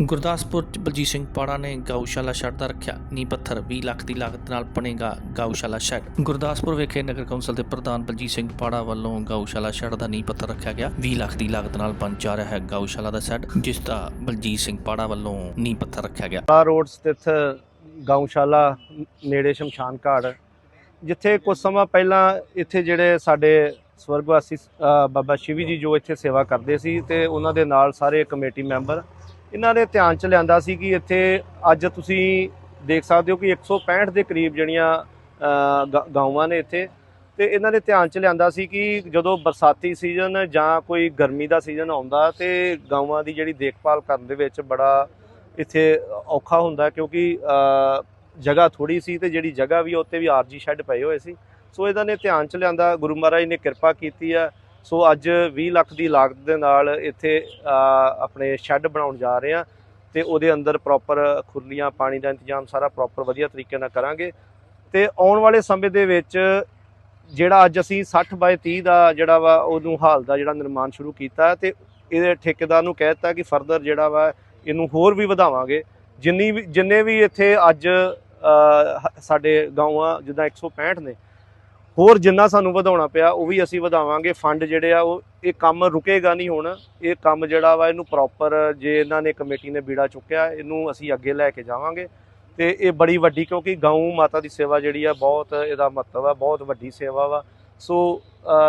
ਗੁਰਦਾਸਪੁਰ ਚ ਬਲਜੀਤ ਸਿੰਘ ਪਾੜਾ ਨੇ ਗਊਸ਼ਾਲਾ ਸ਼ੈੱਡ ਦਾ ਰੱਖਿਆ। ਨੀਂਹ ਪੱਥਰ 20 ਲੱਖ ਦੀ ਲਾਗਤ ਨਾਲ ਬਣੇਗਾ ਗਊਸ਼ਾਲਾ ਸ਼ੈੱਡ। ਗੁਰਦਾਸਪੁਰ ਵਿਖੇ ਨਗਰ ਕੌਂਸਲ ਦੇ ਪ੍ਰਧਾਨ ਬਲਜੀਤ ਸਿੰਘ ਪਾੜਾ ਵੱਲੋਂ ਗਊਸ਼ਾਲਾ ਸ਼ੈੱਡ ਦਾ ਨੀਂਹ ਪੱਥਰ ਰੱਖਿਆ ਗਿਆ। 20 ਲੱਖ ਦੀ ਲਾਗਤ ਨਾਲ ਬਣ ਜਾ ਰਿਹਾ ਹੈ ਗਊਸ਼ਾਲਾ ਦਾ ਸ਼ੈੱਡ, ਜਿਸ ਦਾ ਬਲਜੀਤ ਸਿੰਘ ਪਾੜਾ ਵੱਲੋਂ ਨੀਂਹ ਪੱਥਰ ਰੱਖਿਆ ਗਿਆ। ਲਾ ਰੋਡ ਸਥਿਤ ਗਊਸ਼ਾਲਾ ਨੇੜੇ ਸ਼ਮਸ਼ਾਨ ਘਾਟ, ਜਿੱਥੇ ਕੁਝ ਸਮਾਂ ਪਹਿਲਾਂ ਇੱਥੇ ਜਿਹੜੇ ਸਾਡੇ ਸਵਰਗਵਾਸੀ ਬਾਬਾ ਸ਼ਿਵੀ ਜੀ ਜੋ ਇੱਥੇ ਸੇਵਾ ਕਰਦੇ ਸੀ ਤੇ ਉਹਨਾਂ ਦੇ ਨਾਲ ਸਾਰੇ ਕਮੇਟੀ ਮੈਂਬਰ ਇਹਨਾਂ ਨੇ ਧਿਆਨ ਚ ਲਿਆਂਦਾ ਸੀ ਕਿ ਇੱਥੇ ਅੱਜ ਤੁਸੀਂ ਦੇਖ ਸਕਦੇ ਹੋ ਕਿ 165 ਦੇ ਕਰੀਬ ਜਿਹੜੀਆਂ ਗ- ਗਾਵਾਂ ਨੇ ਇੱਥੇ। ਤੇ ਇਹਨਾਂ ਨੇ ਧਿਆਨ ਚ ਲਿਆਂਦਾ ਸੀ ਕਿ ਜਦੋਂ ਬਰਸਾਤੀ ਸੀਜ਼ਨ ਜਾਂ ਕੋਈ ਗਰਮੀ ਦਾ ਸੀਜ਼ਨ ਆਉਂਦਾ ਤੇ ਗਾਵਾਂ ਦੀ ਜਿਹੜੀ ਦੇਖਭਾਲ ਕਰਨ ਦੇ ਵਿੱਚ ਬੜਾ ਇੱਥੇ ਔਖਾ ਹੁੰਦਾ ਕਿਉਂਕਿ ਜਗ੍ਹਾ ਥੋੜੀ ਸੀ ਤੇ ਜਿਹੜੀ ਜਗ੍ਹਾ ਵੀ ਆ, ਉੱਤੇ ਵੀ ਆਰਜੀ ਸ਼ੈੱਡ ਪਏ ਹੋਏ ਸੀ। ਸੋ ਇਹਨਾਂ ਨੇ ਧਿਆਨ ਚ ਲਿਆਂਦਾ ਗੁਰੂ ਮਹਾਰਾਜ ਨੇ ਕਿਰਪਾ ਕੀਤੀ ਆ ਸੋ ਅੱਜ 20 ਲੱਖ ਦੀ ਲਾਗਤ ਦੇ ਨਾਲ ਇੱਥੇ ਆਪਣੇ ਸ਼ੈੱਡ ਬਣਾਉਣ ਜਾ ਰਹੇ ਆ ਤੇ ਉਹਦੇ ਅੰਦਰ ਪ੍ਰੋਪਰ ਖੁਰਲੀਆਂ ਪਾਣੀ ਦਾ ਇੰਤਜ਼ਾਮ ਸਾਰਾ ਪ੍ਰੋਪਰ ਵਧੀਆ ਤਰੀਕੇ ਨਾਲ ਕਰਾਂਗੇ। ਤੇ ਆਉਣ ਵਾਲੇ ਸਮੇਂ ਦੇ ਵਿੱਚ ਜਿਹੜਾ ਅੱਜ ਅਸੀਂ 60 ਬਾਏ 30 ਦਾ ਜਿਹੜਾ ਵਾ ਉਹਨੂੰ ਹਾਲ ਦਾ ਜਿਹੜਾ ਨਿਰਮਾਣ ਸ਼ੁਰੂ ਕੀਤਾ ਤੇ ਇਹਦੇ ਠੇਕੇਦਾਰ ਨੂੰ ਕਹਿ ਦਿੱਤਾ ਕਿ ਫਰਦਰ ਜਿਹੜਾ ਵਾ ਇਹਨੂੰ ਹੋਰ ਵੀ ਵਧਾਵਾਂਗੇ। ਜਿੰਨੀ ਵੀ ਜਿੰਨੇ ਵੀ ਇੱਥੇ ਅੱਜ ਅ, ਹ- ਸਾਡੇ ਗਾਵਾਂ ਜਿੱਦਾਂ 165 ਨੇ ਹੋਰ ਜਿੰਨਾ ਸਾਨੂੰ ਵਧਾਉਣਾ ਪਿਆ, ਉਹ ਵੀ ਅਸੀਂ ਵਧਾਵਾਂਗੇ। ਫੰਡ ਜਿਹੜੇ ਆ, ਉਹ, ਇਹ ਕੰਮ ਰੁਕੇਗਾ ਨਹੀਂ ਹੁਣ। ਇਹ ਕੰਮ ਜਿਹੜਾ ਵਾ, ਇਹਨੂੰ ਪ੍ਰੋਪਰ ਜੇ ਇਹਨਾਂ ਨੇ ਕਮੇਟੀ ਨੇ ਬੀੜਾ ਚੁੱਕਿਆ, ਇਹਨੂੰ ਅਸੀਂ ਅੱਗੇ ਲੈ ਕੇ ਜਾਵਾਂਗੇ। ਤੇ ਇਹ ਬੜੀ ਵੱਡੀ, ਕਿਉਂਕਿ ਗਊ ਮਾਤਾ ਦੀ ਸੇਵਾ ਜਿਹੜੀ ਆ, ਬਹੁਤ ਇਹਦਾ ਮਹੱਤਵ ਆ, ਬਹੁਤ ਵੱਡੀ ਸੇਵਾ ਵਾ। ਸੋ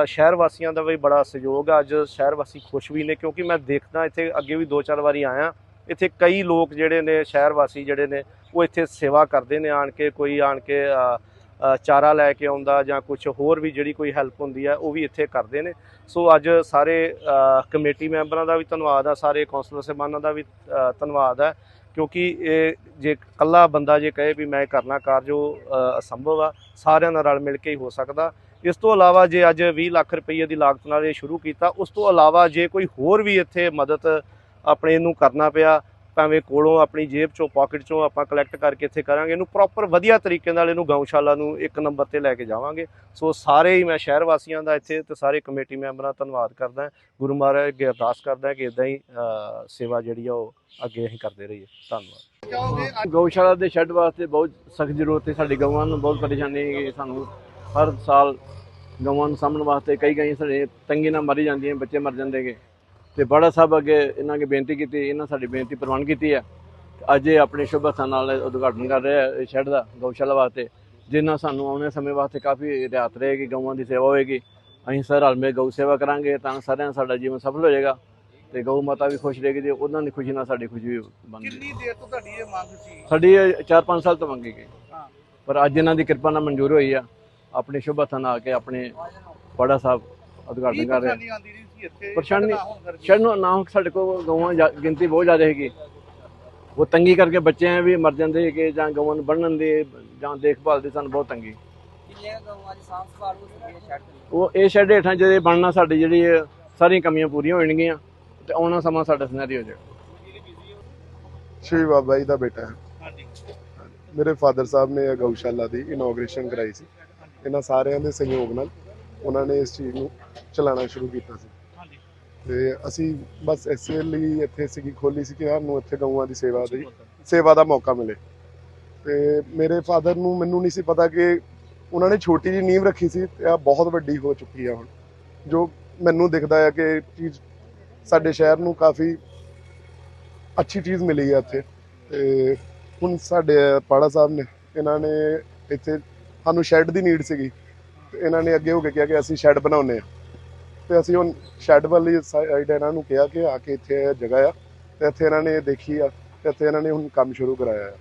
ਸ਼ਹਿਰ ਵਾਸੀਆਂ ਦਾ ਵੀ ਬੜਾ ਸਹਿਯੋਗ ਆ। ਅੱਜ ਸ਼ਹਿਰ ਵਾਸੀ ਖੁਸ਼ ਵੀ ਨੇ, ਕਿਉਂਕਿ ਮੈਂ ਦੇਖਦਾ ਇੱਥੇ ਅੱਗੇ ਵੀ ਦੋ ਚਾਰ ਵਾਰੀ ਆਇਆ। ਇੱਥੇ ਕਈ ਲੋਕ ਜਿਹੜੇ ਨੇ ਸ਼ਹਿਰ ਵਾਸੀ ਜਿਹੜੇ ਨੇ, ਉਹ ਇੱਥੇ ਸੇਵਾ ਕਰਦੇ ਨੇ, ਆਣ ਕੇ ਕੋਈ, ਆਣ ਕੇ ਚਾਰਾ ਲੈ ਕੇ ਆਉਂਦਾ ਜਾਂ ਕੁਝ ਹੋਰ ਵੀ ਜਿਹੜੀ ਕੋਈ ਹੈਲਪ ਹੁੰਦੀ ਆ, ਉਹ ਵੀ ਇੱਥੇ ਕਰਦੇ ਨੇ। ਸੋ ਅੱਜ ਸਾਰੇ ਕਮੇਟੀ ਮੈਂਬਰਾਂ ਦਾ ਵੀ ਧੰਨਵਾਦ ਆ, ਸਾਰੇ ਕੌਂਸਲਰ ਸਾਹਿਬਾਨਾਂ ਦਾ ਵੀ ਧੰਨਵਾਦ ਹੈ ਕਿਉਂਕਿ ਇਹ ਜੇ ਇਕੱਲਾ ਬੰਦਾ ਜੇ ਕਹੇ ਵੀ ਮੈਂ ਕਰਨਾ ਕਾਰਜ, ਉਹ ਅਸੰਭਵ ਆ। ਸਾਰਿਆਂ ਨਾਲ ਰਲ ਮਿਲ ਕੇ ਹੀ ਹੋ ਸਕਦਾ। ਇਸ ਤੋਂ ਇਲਾਵਾ ਜੇ ਅੱਜ 20 ਲੱਖ ਰੁਪਏ ਦੀ ਲਾਗਤ ਨਾਲ ਇਹ ਸ਼ੁਰੂ ਕੀਤਾ, ਉਸ ਤੋਂ ਇਲਾਵਾ ਜੇ ਕੋਈ ਹੋਰ ਵੀ ਇੱਥੇ ਮਦਦ ਆਪਣੇ ਨੂੰ ਕਰਨਾ ਪਿਆ ਭਾਵੇਂ ਕੋਲੋਂ ਆਪਣੀ ਜੇਬ ਚੋਂ ਪਾਕਟ ਚੋਂ ਆਪਾਂ ਕਲੈਕਟ ਕਰਕੇ ਇੱਥੇ ਕਰਾਂਗੇ। ਇਹਨੂੰ ਪ੍ਰੋਪਰ ਵਧੀਆ ਤਰੀਕੇ ਨਾਲ ਇਹਨੂੰ ਗਊਸ਼ਾਲਾ ਨੂੰ ਇੱਕ ਨੰਬਰ ਤੇ ਲੈ ਕੇ ਜਾਵਾਂਗੇ। ਸੋ ਸਾਰੇ ਹੀ ਮੈਂ ਸ਼ਹਿਰ ਵਾਸੀਆਂ ਦਾ ਇੱਥੇ ਤੇ ਸਾਰੇ ਕਮੇਟੀ ਮੈਂਬਰਾਂ ਦਾ ਧੰਨਵਾਦ ਕਰਦਾ ਗੁਰੂ ਮਹਾਰਾਜ ਅੱਗੇ ਅਰਦਾਸ ਕਰਦਾ ਕਿ ਇਦਾਂ ਹੀ ਸੇਵਾ ਜਿਹੜੀ ਆ ਉਹ ਅੱਗੇ ਅਸੀਂ ਕਰਦੇ ਰਹੀਏ। ਧੰਨਵਾਦ। ਗਊਸ਼ਾਲਾ ਦੇ ਸ਼ੈੱਡ ਵਾਸਤੇ ਬਹੁਤ ਸਖਤ ਜ਼ਰੂਰਤ ਹੈ। ਸਾਡੀ ਗਊਆਂ ਨੂੰ ਬਹੁਤ ਪਰੇਸ਼ਾਨੀ ਹੈ। ਸਾਨੂੰ ਹਰ ਸਾਲ ਗਊਆਂ ਨੂੰ ਸਾਂਭਣ ਵਾਸਤੇ ਕਈ ਕਈ ਸਾਡੇ ਤੰਗੀ ਨਾਲ ਮਰੀ ਜਾਂਦੀਆਂ, ਬੱਚੇ ਮਰ ਜਾਂਦੇ ਗੇ ਤੇ ਬੜਾ ਸਾਹਿਬ ਅੱਗੇ ਇਹਨਾਂ ਅੱਗੇ ਬੇਨਤੀ ਕੀਤੀ ਇਹਨਾਂ ਸਾਡੀ ਬੇਨਤੀ ਪ੍ਰਵਾਨ ਕੀਤੀ ਹੈ। ਅੱਜ ਇਹ ਆਪਣੇ ਸ਼ੁਭ ਹੱਥਾਂ ਨਾਲ ਉਦਘਾਟਨ ਕਰ ਰਿਹਾ ਹੈ ਸ਼ੈੱਡ ਦਾ ਗਊਸ਼ਾਲਾ ਵਾਸਤੇ ਜਿੰਨਾ ਸਾਨੂੰ ਆਉਣੇ ਸਮੇਂ ਵਾਸਤੇ ਕਾਫੀ ਰਿਆਤ ਰਹੇਗੀ ਗਊਆਂ ਦੀ ਸੇਵਾ ਹੋਏਗੀ। ਅਸੀਂ ਸਰ ਹਲ ਮੇ ਗਊ ਸੇਵਾ ਕਰਾਂਗੇ ਤਾਂ ਸਾਰਿਆਂ ਸਾਡਾ ਜੀਵਨ ਸਫਲ ਹੋ ਜਾਏਗਾ ਤੇ ਗਊ ਮਾਤਾ ਵੀ ਖੁਸ਼ ਰਹੇਗੀ ਤੇ ਉਹਨਾਂ ਦੀ ਖੁਸ਼ੀ ਨਾਲ ਸਾਡੀ ਖੁਸ਼ੀ ਵੀ ਬਣਦੀ ਕਿੰਨੀ ਦੇਰ ਤੋਂ ਤੁਹਾਡੀ ਇਹ ਮੰਗ ਸੀ? ਸਾਡੀ 4-5 ਸਾਲ ਤੋਂ ਮੰਗੀ ਗਈ। ਪਰ ਅੱਜ ਇਹਨਾਂ ਦੀ ਕਿਰਪਾ ਨਾਲ ਮਨਜ਼ੂਰ ਹੋਈ ਆ ਆਪਣੇ ਸ਼ੁਭ ਹੱਥਾਂ ਨਾਲ ਆ ਕੇ ਆਪਣੇ ਪੜਾ ਸਾਹਿਬ ਕੀ ਉਦਘਾਟਨ ਕਰ ਰਹੇ ਪਰੇਸ਼ਾਨੀ ਆਉਂਦੀ ਰਹੀ ਸੀ ਇੱਥੇ ਪਰੇਸ਼ਾਨੀ- ਨੂੰ ਸਾਡੇ ਕੋਲ ਗਊਆਂ ਜ਼ਿਆ- ਗਿਣਤੀ ਬਹੁਤ ਜ਼ਿਆਦਾ ਹੈਗੀ। ਉਹ ਤੰਗੀ ਕਰਕੇ ਬੱਚੇ ਵੀ ਮਰ ਜਾਂਦੇ ਹੈਗੇ ਜਾਂ ਗਊਆਂ ਨੂੰ ਬੰਨਣ ਦੀ ਜਾਂ ਦੇਖਭਾਲ ਦੀ ਸਾਨੂੰ ਬਹੁਤ ਤੰਗੀ। ਕਿੰਨੀਆਂ ਗਊਆਂ ਦੀ ਸਾਂਭ ਸੰਭਾਲ ਹੋ ਚੁੱਕੀ ਹੈ ਸ਼ੈੱਡ ਦੀ ਉਹ ਇਹ ਸ਼ੈੱਡ ਹੇਠਾਂ ਜਿਹੜੇ ਬਣਨਾ ਸਾਡੀ ਜਿਹੜੀ ਇਹ ਸਾਰੀਆਂ ਕਮੀਆਂ ਪੂਰੀਆਂ ਹੋ ਜਾਣਗੀਆਂ ਤੇ ਆਉਣਾ ਸਮਾਂ ਸਾਡਾ ਸਿਨੈਰੀਓ ਹੋ ਜਾਏਗਾ। ਸ਼੍ਰੀ ਬਾਬਾ ਜੀ ਦਾ ਬੇਟਾ ਹੈ। ਹਾਂਜੀ। ਮੇਰੇ ਫਾਦਰ ਸਾਹਿਬ ਨੇ ਇਹ ਗਊਸ਼ਾਲਾ ਦੀ ਇਨੋਗ੍ਰੇਸ਼ਨ ਕਰਾਈ ਸੀ। ਇਹਨਾਂ ਸਾਰਿਆਂ ਦੇ ਸਹਿਯੋਗ ਨਾਲ ਉਹਨਾਂ ਨੇ ਇਸ ਚੀਜ਼ ਨੂੰ ਚਲਾਉਣਾ ਸ਼ੁਰੂ ਕੀਤਾ ਸੀ। ਤੇ ਅਸੀਂ ਬਸ ਇਸੇ ਲਈ ਇੱਥੇ ਸੀਗੀ ਖੋਲੀ ਸੀ ਕਿ ਸਾਨੂੰ ਇੱਥੇ ਗਊਆਂ ਦੀ ਸੇਵਾ ਦੀ ਸੇਵਾ ਦਾ ਮੌਕਾ ਮਿਲੇ। ਤੇ ਮੇਰੇ ਫਾਦਰ ਨੂੰ ਮੈਨੂੰ ਨਹੀਂ ਸੀ ਪਤਾ ਕਿ ਉਹਨਾਂ ਨੇ ਛੋਟੀ ਜਿਹੀ ਨੀਂਵ ਰੱਖੀ ਸੀ ਤੇ ਆ ਬਹੁਤ ਵੱਡੀ ਹੋ ਚੁੱਕੀ ਆ ਹੁਣ ਜੋ ਮੈਨੂੰ ਦਿਖਦਾ ਹੈ ਕਿ ਚੀਜ਼ ਸਾਡੇ ਸ਼ਹਿਰ ਨੂੰ ਕਾਫੀ ਅੱਛੀ ਚੀਜ਼ ਮਿਲੀ ਹੈ ਇੱਥੇ। ਤੇ ਹੁਣ ਸਾਡੇ ਪਾੜਾ ਸਾਹਿਬ ਨੇ ਇਹਨਾਂ ਨੇ ਇੱਥੇ ਸਾਨੂੰ ਸ਼ੈੱਡ ਦੀ ਨੀਡ ਸੀਗੀ। ਤੇ ਇਹਨਾਂ ਨੇ ਅੱਗੇ ਹੋ ਕੇ ਕਿਹਾ ਕਿ ਅਸੀਂ ਸ਼ੈੱਡ ਬਣਾਉਨੇ ਆ ਤੇ ਅਸੀਂ ਹੁਣ ਸ਼ੈੱਡ ਵਾਲੀ ਸਾਈਡ ਇਹਨਾਂ ਨੂੰ ਕਿਹਾ ਕਿ ਆ ਕੇ ਇੱਥੇ ਇਹ ਜਗ੍ਹਾ ਆ। ਤੇ ਇੱਥੇ ਇਹਨਾਂ ਨੇ ਦੇਖੀ ਆ, ਤੇ ਇੱਥੇ ਇਹਨਾਂ ਨੇ ਹੁਣ ਕੰਮ ਸ਼ੁਰੂ ਕਰਾਇਆ ਆ।